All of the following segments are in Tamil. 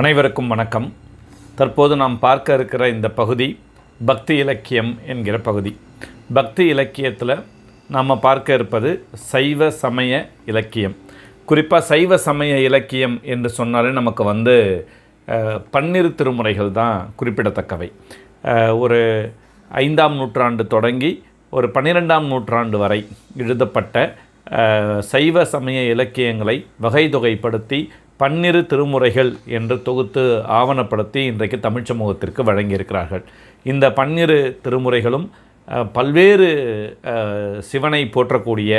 அனைவருக்கும் வணக்கம். தற்போது நாம் பார்க்க இருக்கிற இந்த பகுதி பக்தி இலக்கியம் என்கிற பகுதி. பக்தி இலக்கியத்தில் நாம் பார்க்க இருப்பது சைவ சமய இலக்கியம். குறிப்பாக சைவ சமய இலக்கியம் என்று சொன்னாலே நமக்கு வந்து பன்னிரு திருமுறைகள் தான் குறிப்பிடத்தக்கவை. ஒரு ஐந்தாம் நூற்றாண்டு தொடங்கி ஒரு பன்னிரெண்டாம் நூற்றாண்டு வரை எழுதப்பட்ட சைவ சமய இலக்கியங்களை வகை தொகைப்படுத்தி பன்னிரு திருமுறைகள் என்று தொகுத்து ஆவணப்படுத்தி இன்றைக்கு தமிழ் சமூகத்திற்கு வழங்கியிருக்கிறார்கள். இந்த பன்னிரு திருமுறைகளும் பல்வேறு சிவனை போற்றக்கூடிய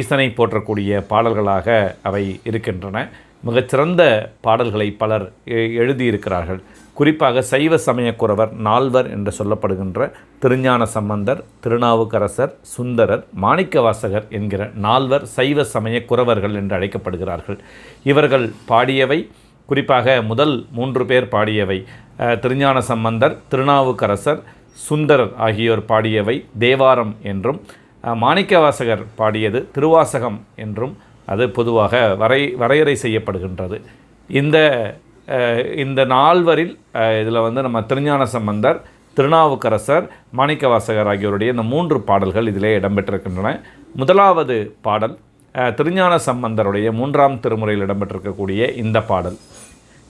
ஈசனை போற்றக்கூடிய பாடல்களாக அவை இருக்கின்றன. மிகச்சிறந்த பாடல்களை பலர் எ- எழுதியிருக்கிறார்கள். குறிப்பாக சைவ சமயக்குறவர் நால்வர் என்று சொல்லப்படுகின்ற திருஞான சம்பந்தர் திருநாவுக்கரசர் சுந்தரர் மாணிக்கவாசகர் என்கிற நால்வர் சைவ சமய குறவர்கள் என்று அழைக்கப்படுகிறார்கள். இவர்கள் பாடியவை குறிப்பாக முதல் மூன்று பேர் பாடியவை திருஞான சம்பந்தர் திருநாவுக்கரசர் சுந்தரர் ஆகியோர் பாடியவை தேவாரம் என்றும் மாணிக்கவாசகர் பாடியது திருவாசகம் என்றும் அது பொதுவாக வரை வரையறை செய்யப்படுகின்றது. இந்த இந்த நால்வரில் இதில் வந்து நம்ம திருஞான சம்பந்தர் திருநாவுக்கரசர் மாணிக்கவாசகர் ஆகியோருடைய இந்த மூன்று பாடல்கள் இதிலே இடம்பெற்றிருக்கின்றன. முதலாவது பாடல் திருஞான சம்பந்தருடைய மூன்றாம் திருமுறையில் இடம்பெற்றிருக்கக்கூடிய இந்த பாடல்.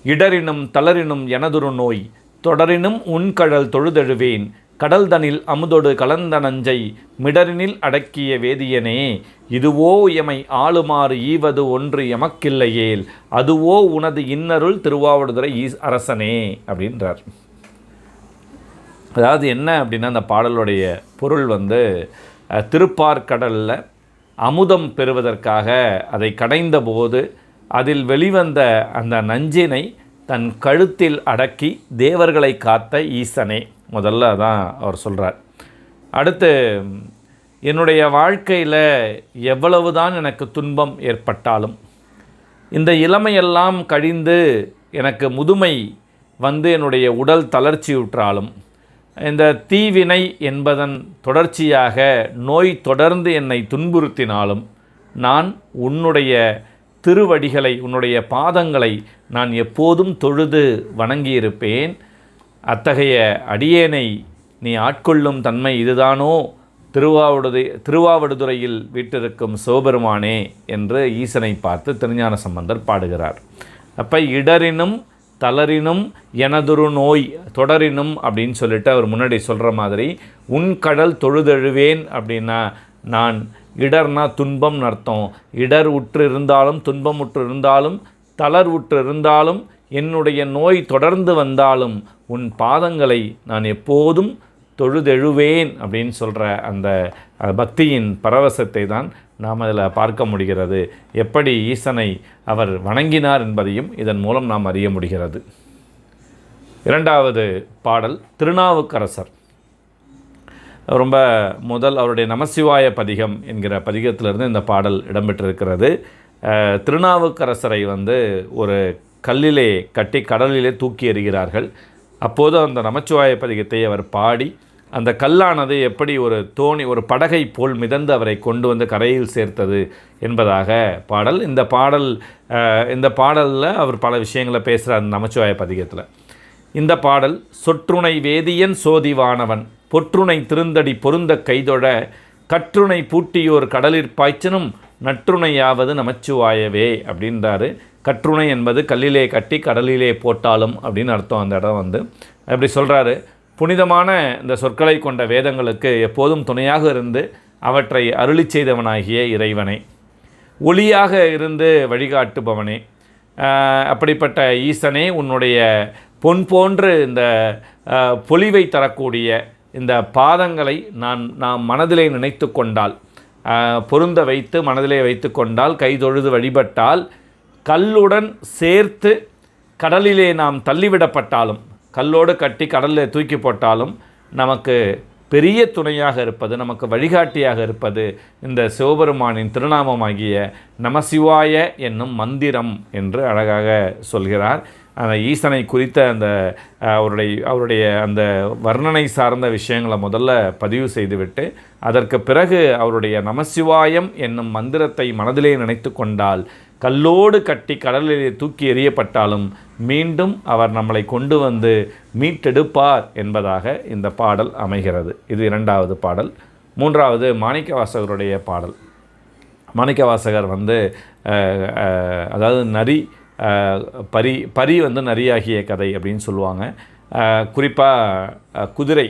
இடரினும் தளரினும் எனதுரு நோய் தொடரினும் உன்கழல் தொழுதெழுவேன் கடல்தனில் அமுதொடு கலந்த நஞ்சை மிடரினில் அடக்கிய வேதியனே இதுவோ எமை ஆளுமாறு ஈவது ஒன்று எமக்கில்லையேல் அதுவோ உனது இன்னருள் திருவாவடுதுறை ஈஸ் அரசனே அப்படின்றார். அதாவது என்ன அப்படின்னா அந்த பாடலுடைய பொருள் வந்து திருப்பார்கடலில் அமுதம் பெறுவதற்காக அதை கடைந்தபோது அதில் வெளிவந்த அந்த நஞ்சினை தன் கழுத்தில் அடக்கி தேவர்களை காத்த ஈசனே முதல்ல தான் அவர் சொல்கிறார் அடுத்து என்னுடைய வாழ்க்கையில் எவ்வளவுதான் எனக்கு துன்பம் ஏற்பட்டாலும் இந்த இளமையெல்லாம் கழிந்து எனக்கு முதுமை வந்து என்னுடைய உடல் தளர்ச்சியுற்றாலும் இந்த தீவினை என்பதன் தொடர்ச்சியாக நோய் தொடர்ந்து என்னை துன்புறுத்தினாலும் நான் உன்னுடைய திருவடிகளை உன்னுடைய பாதங்களை நான் எப்போதும் தொழுது வணங்கியிருப்பேன். அத்தகைய அடியேனை நீ ஆட்கொள்ளும் தன்மை இதுதானோ? திருவாவடுதை திருவாவடுதுறையில் வீட்டிருக்கும் சிவபெருமானே என்று ஈசனை பார்த்து திருஞான சம்பந்தர் பாடுகிறார். அப்போ இடரினும் தளரினும் எனதொரு நோய் தொடரினும் அப்படின்னு சொல்லிட்டு அவர் முன்னாடி சொல்கிற மாதிரி உன் கடல் தொழுதெழுவேன் அப்படின்னா நான் இடர்னா துன்பம் அர்த்தம். இடர் உற்று இருந்தாலும் துன்பம் உற்று இருந்தாலும் தளர் உற்று இருந்தாலும் என்னுடைய நோய் தொடர்ந்து வந்தாலும் உன் பாதங்களை நான் எப்போதும் தொழுதெழுவேன் அப்படின்னு சொல்கிற அந்த பக்தியின் பரவசத்தை தான் நாம் அதில் பார்க்க முடிகிறது. எப்படி ஈசனை அவர் வணங்கினார் என்பதையும் இதன் மூலம் நாம் அறிய முடிகிறது. இரண்டாவது பாடல் திருநாவுக்கரசர். ரொம்ப முதல் அவருடைய நமசிவாய பதிகம் என்கிற பதிகத்திலிருந்து இந்த பாடல் இடம்பெற்றிருக்கிறது. திருநாவுக்கரசரை வந்து ஒரு கல்லிலே கட்டி கடலிலே தூக்கி எறிகிறார்கள். அப்போது அந்த நமச்சிவாய பதிகத்தை அவர் பாடி அந்த கல்லானது எப்படி ஒரு தோணி ஒரு படகை போல் மிதந்து அவரை கொண்டு வந்து கரையில் சேர்த்தது என்பதாக பாடல். இந்த பாடல் இந்த பாடலில் அவர் பல விஷயங்களை பேசுகிறார் அந்த நமச்சிவாய பதிகத்தில். இந்த பாடல் சொற்றுணை வேதியன் சோதிவானவன் பொற்றுணை திருந்தடி பொருந்த கைதொட கற்றுணை பூட்டியோர் கடலிற் பாய்ச்சனும் நற்றுணையாவது நமச்சிவாயவே அப்படின்றாரு. கற்றுணை என்பது கல்லிலே கட்டி கடலிலே போட்டாலும் அப்படின்னு அர்த்தம் அந்த இடம் வந்து. அப்படி சொல்கிறாரு புனிதமான இந்த சொற்களை கொண்ட வேதங்களுக்கு எப்போதும் துணையாக இருந்து அவற்றை அருளிச் செய்தவனாகிய இறைவனே. ஒளியாக இருந்து வழிகாட்டுபவனே. அப்படிப்பட்ட ஈசனே உன்னுடைய பொன் போன்று இந்த பொலிவை தரக்கூடிய இந்த பாதங்களை நான் நாம் மனதிலே நினைத்து கொண்டால் பொருந்த வைத்து மனதிலே வைத்து கொண்டால் கைதொழுது வழிபட்டால் கல்லுடன் சேர்த்து கடலிலே நாம் தள்ளிவிடப்பட்டாலும் கல்லோடு கட்டி கடலில் தூக்கி போட்டாலும் நமக்கு பெரிய துணையாக இருப்பது நமக்கு வழிகாட்டியாக இருப்பது இந்த சிவபெருமானின் திருநாமமாகிய நமசிவாய என்னும் மந்திரம் என்று அழகாக சொல்கிறார். அந்த ஈசனை குறித்த அந்த அவருடைய அவருடைய அந்த வர்ணனை சார்ந்த விஷயங்களை முதல்ல பதிவு செய்துவிட்டு அதற்கு பிறகு அவருடைய நமசிவாயம் என்னும் மந்திரத்தை மனதிலே நினைத்து கொண்டால் கல்லோடு கட்டி கடலிலே தூக்கி எறியப்பட்டாலும் மீண்டும் அவர் நம்மளை கொண்டு வந்து மீட்டெடுப்பார் என்பதாக இந்த பாடல் அமைகிறது. இது இரண்டாவது பாடல். மூன்றாவது மாணிக்கவாசகருடைய பாடல். மாணிக்கவாசகர் வந்து அதாவது நரி பரி பரி வந்து நரியாகிய கதை அப்படின்னு சொல்லுவாங்க. குறிப்பாக குதிரை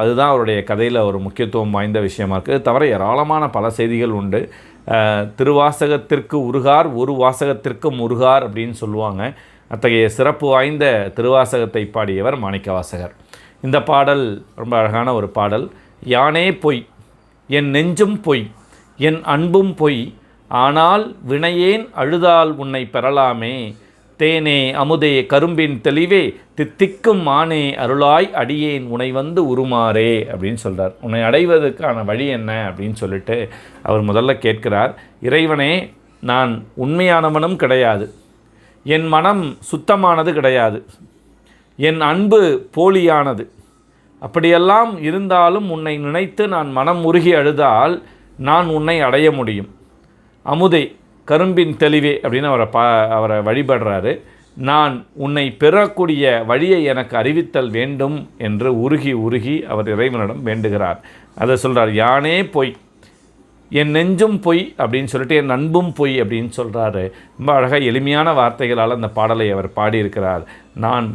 அதுதான் அவருடைய கதையில் ஒரு முக்கியத்துவம் வாய்ந்த விஷயமா இருக்குது தவிர ஏராளமான பல செய்திகள் உண்டு. திருவாசகத்திற்கு உருகார் ஒரு வாசகத்திற்கு முருகார் அப்படின்னு சொல்லுவாங்க. அத்தகைய சிறப்பு வாய்ந்த திருவாசகத்தை பாடியவர் மாணிக்கவாசகர். இந்த பாடல் ரொம்ப அழகான ஒரு பாடல். யானே பொய் என் நெஞ்சும் பொய் என் அன்பும் பொய் ஆனால் வினையேன் அழுதால் உன்னை பெறலாமே தேனே அமுதே கரும்பின் தெளிவே தித்திக்கும் மானே அருளாய் அடியேன் உனை வந்து உருமாறே அப்படின்னு சொல்கிறார் உன்னை அடைவதற்கான வழி என்ன அப்படின்னு சொல்லிட்டு அவர் முதல்ல கேட்கிறார். இறைவனே நான் உண்மையானவனும் கிடையாது. என் மனம் சுத்தமானது கிடையாது. என் அன்பு போலியானது. அப்படியெல்லாம் இருந்தாலும் உன்னை நினைத்து நான் மனம் உருகி அழுதால் நான் உன்னை அடைய முடியும். அமுதே கரும்பின் தெளிவே அப்படின்னு அவரை பா அவரை வழிபடுறாரு. நான் உன்னை பெறக்கூடிய வழியை எனக்கு அறிவித்தல் வேண்டும் என்று உருகி உருகி அவர் இறைவனிடம் வேண்டுகிறார். அதை சொல்கிறார் யானே பொய். என் நெஞ்சும் பொய் அப்படின்னு சொல்லிட்டு என் அன்பும் பொய் அப்படின்னு சொல்கிறாரு ரொம்ப அழகாக எளிமையான வார்த்தைகளால் அந்த பாடலை அவர் பாடியிருக்கிறார். நான்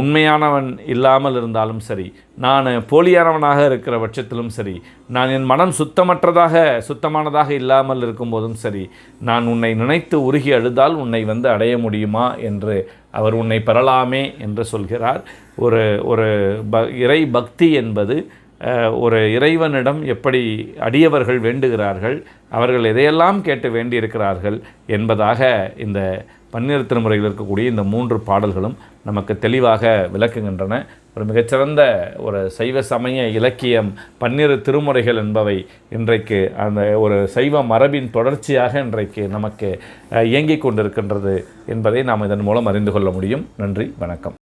உண்மையானவன் இல்லாமல் இருந்தாலும் சரி நான் போலியானவனாக இருக்கிற பட்சத்திலும் சரி நான் என் மனம் சுத்தமற்றதாக சுத்தமானதாக இல்லாமல் இருக்கும்போதும் சரி நான் உன்னை நினைத்து உருகி அழுதால் உன்னை வந்து அடைய முடியுமா என்று அவர் உன்னை பெறலாமே என்று சொல்கிறார். ஒரு ஒரு ப இறை பக்தி என்பது ஒரு இறைவனிடம் எப்படி அடியவர்கள் வேண்டுகிறார்கள் அவர்கள் எதையெல்லாம் கேட்டு வேண்டியிருக்கிறார்கள் என்பதாக இந்த பன்னிரு திருமுறையில் இருக்கக்கூடிய இந்த மூன்று பாடல்களும் நமக்கு தெளிவாக விளக்குகின்றன. ஒரு மிகச்சிறந்த ஒரு சைவ சமய இலக்கியம் பன்னிரு திருமுறைகள் என்பவை இன்றைக்கு அந்த ஒரு சைவ மரபின் தொடர்ச்சியாக இன்றைக்கு நமக்கு இயங்கிக் கொண்டிருக்கின்றது என்பதை நாம் இதன் மூலம் அறிந்து கொள்ள முடியும். நன்றி வணக்கம்.